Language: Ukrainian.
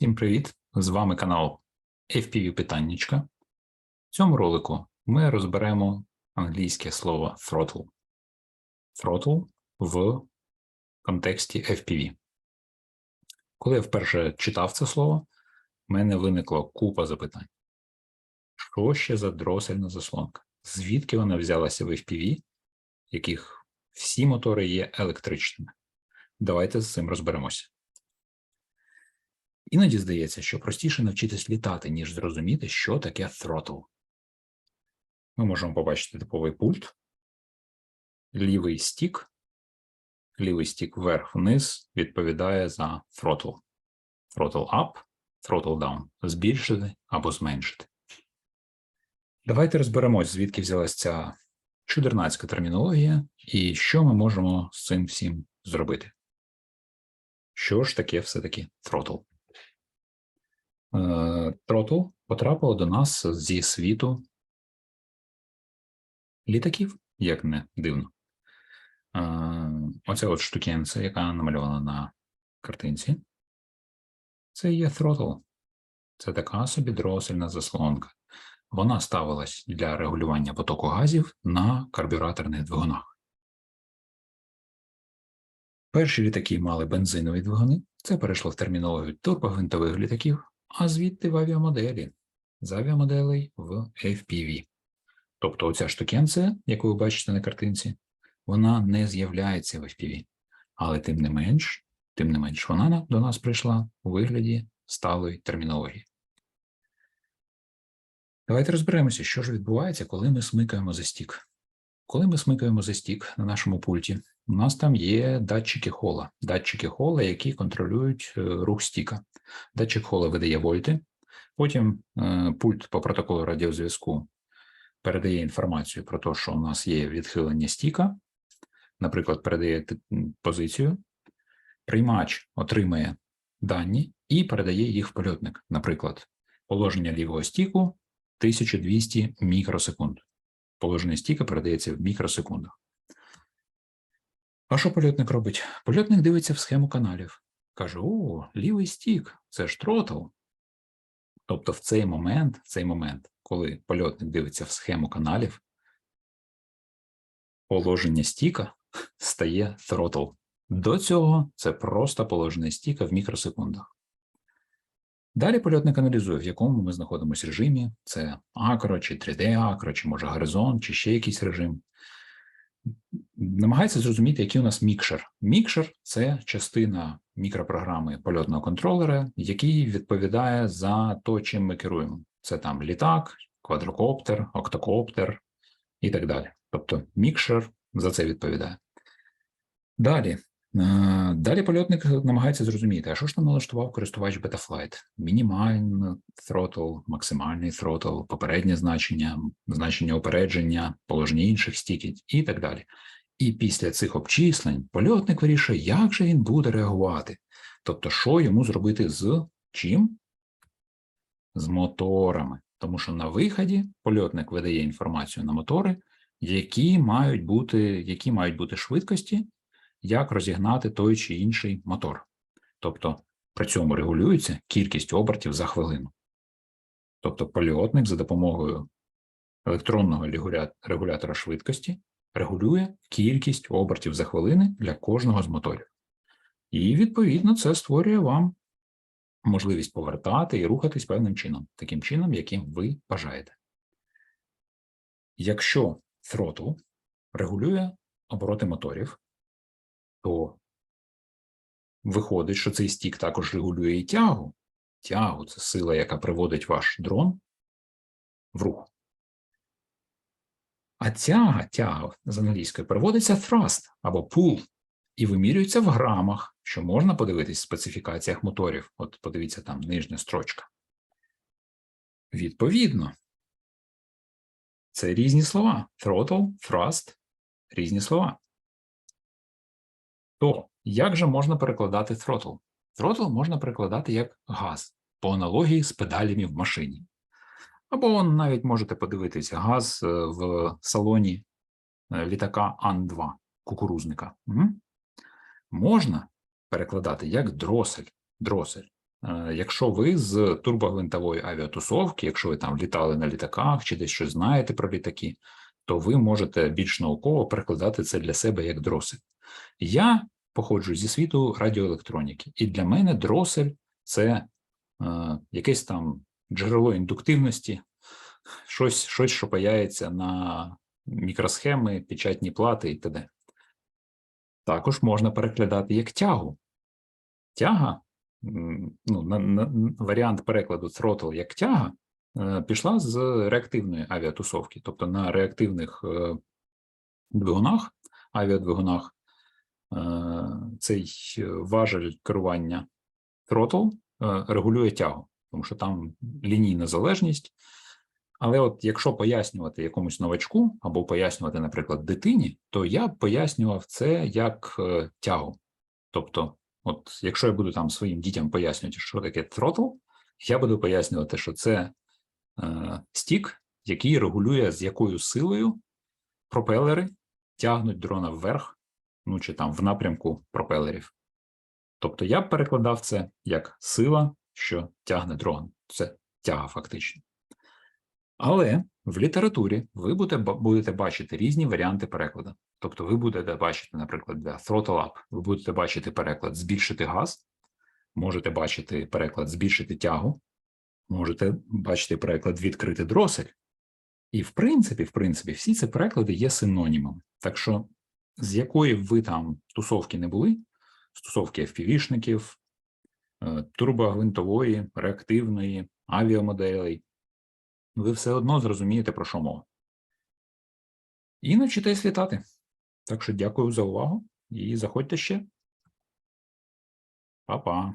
Всім привіт! З вами канал FPV Питаннячка. В цьому ролику ми розберемо англійське слово throttle. Throttle в контексті FPV. Коли я вперше читав це слово, в мене виникло купа запитань. Що ще за дросельна заслонка? Звідки вона взялася в FPV, яких всі мотори є електричними? Давайте з цим розберемося. Іноді здається, що простіше навчитись літати, ніж зрозуміти, що таке throttle. Ми можемо побачити типовий пульт, лівий стік, лівий стік вверх-вниз відповідає за throttle. Throttle up, throttle down. Збільшити або зменшити. Давайте розберемось, звідки взялася ця чудернацька термінологія і що ми можемо з цим всім зробити. Що ж таке все-таки throttle? Тротл потрапило до нас зі світу літаків, як не дивно. Е, Оця от штукенця, яка намальована на картинці, це є тhrottle. Це така собі дросельна заслонка. Вона ставилась для регулювання потоку газів на карбюраторних двигунах. Перші літаки мали бензинові двигуни. Це перейшло в термінологію турбогвинтових літаків а звідти в авіамоделі, з авіамоделей в FPV. Тобто оця штукенція, яку ви бачите на картинці, вона не з'являється в FPV. Але тим не менш, тим не менш, вона до нас прийшла у вигляді сталої термінології. Давайте розберемося, що ж відбувається, коли ми смикаємо за стік. Коли ми смикаємо за стік на нашому пульті, у нас там є датчики хола, датчики хола, які контролюють е, рух стіка. Датчик хола видає вольти, потім е, пульт по протоколу радіозв'язку передає інформацію про те, що у нас є відхилення стіка, наприклад, передає позицію, приймач отримає дані і передає їх в польотник, наприклад, положення лівого стіку 1200 мікросекунд. Положення стіка передається в мікросекундах. А що польотник робить? Польотник дивиться в схему каналів. Каже: о, лівий стік, це ж тротл. Тобто, в цей момент, в цей момент, коли польотник дивиться в схему каналів, положення стіка стає тhrottle. До цього це просто положення стіка в мікросекундах. Далі польотник аналізує, в якому ми знаходимося режимі: це акро, чи 3D акро, чи може горизонт, чи ще якийсь режим намагається зрозуміти, який у нас мікшер. Мікшер це частина мікропрограми польотного контролера, який відповідає за те, чим ми керуємо. Це там літак, квадрокоптер, октокоптер і так далі. Тобто мікшер за це відповідає. Далі далі польотник намагається зрозуміти, а що ж там налаштував користувач Betaflight? Мінімальний throttle, максимальний throttle, попереднє значення, значення опередження, положення інших стіків і так далі. І після цих обчислень польотник вирішує, як же він буде реагувати. Тобто, що йому зробити з чим? З моторами. Тому що на виході польотник видає інформацію на мотори, які мають бути, які мають бути швидкості як розігнати той чи інший мотор. Тобто при цьому регулюється кількість обертів за хвилину. Тобто польотник за допомогою електронного регулятора швидкості регулює кількість обертів за хвилини для кожного з моторів. І, відповідно, це створює вам можливість повертати і рухатись певним чином, таким чином, яким ви бажаєте. Якщо throttle регулює обороти моторів, то виходить, що цей стік також регулює і тягу. Тягу це сила, яка приводить ваш дрон в рух. А тяга, тяга з англійської переводиться thrust або pull і вимірюється в грамах, що можна подивитись в специфікаціях моторів. От подивіться там нижня строчка. Відповідно, це різні слова. Throttle, thrust – різні слова. То як же можна перекладати throttle? Throttle можна перекладати як газ по аналогії з педалями в машині. Або навіть можете подивитися газ е, в салоні е, літака Ан-2 кукурузника. Угу. Можна перекладати як дросель. дросель. Е, Якщо ви з турбогвинтової авіатусовки, якщо ви там літали на літаках чи десь щось знаєте про літаки, то ви можете більш науково перекладати це для себе як дросель. Я походжу зі світу радіоелектроніки, і для мене дросель це е, якесь там джерело індуктивності, щось, щось, що паяється на мікросхеми, печатні плати і т.д. Також можна перекладати як тягу. Тяга, ну, на, на, варіант перекладу throttle як тяга, е, пішла з реактивної авіатусовки, тобто на реактивних е, двигунах, авіадвигунах, е, цей важель керування е, регулює тягу, тому що там лінійна залежність. Але от якщо пояснювати якомусь новачку або пояснювати, наприклад, дитині, то я б пояснював це як е, тягу. Тобто, от якщо я буду там своїм дітям пояснювати, що таке throttle, я буду пояснювати, що це е, стік, який регулює, з якою силою пропелери тягнуть дрона вверх, ну чи там в напрямку пропелерів. Тобто я б перекладав це як сила, що тягне дрон. Це тяга фактично. Але в літературі ви будете, будете бачити різні варіанти перекладу. Тобто ви будете бачити, наприклад, для throttle up, ви будете бачити переклад збільшити газ, можете бачити переклад збільшити тягу, можете бачити переклад відкрити дросель. І в принципі, в принципі, всі ці переклади є синонімами. Так що, з якої ви там тусовки не були, стосовки FPV-шників, турбогвинтової, реактивної, авіамоделей, ви все одно зрозумієте, про що мова. І навчитесь літати. Так що дякую за увагу і заходьте ще. Па-па.